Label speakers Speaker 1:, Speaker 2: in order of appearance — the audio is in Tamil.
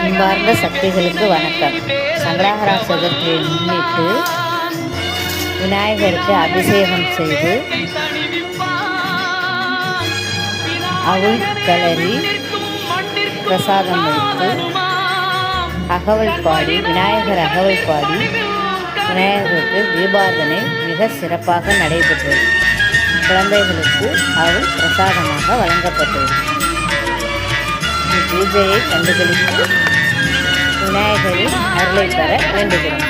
Speaker 1: அன்பார்ந்த சக்திகளுக்கு வணக்கம். சங்கடாகரா சதுர்த்தியை முன்னிட்டு விநாயகருக்கு அபிஷேகம் செய்து அவுள் கலரி பிரசாதம் வைத்து அகவல் பாடி விநாயகர் அகவல் பாடி விநாயகருக்கு தீபாரதனை மிக சிறப்பாக நடைபெற்றது. குழந்தைகளுக்கு அவள் பிரசாதமாக வழங்கப்பட்டது. பூஜையை கண்டுகளித்து விநாயகரின் அருளை பெற வேண்டுகிறோம்.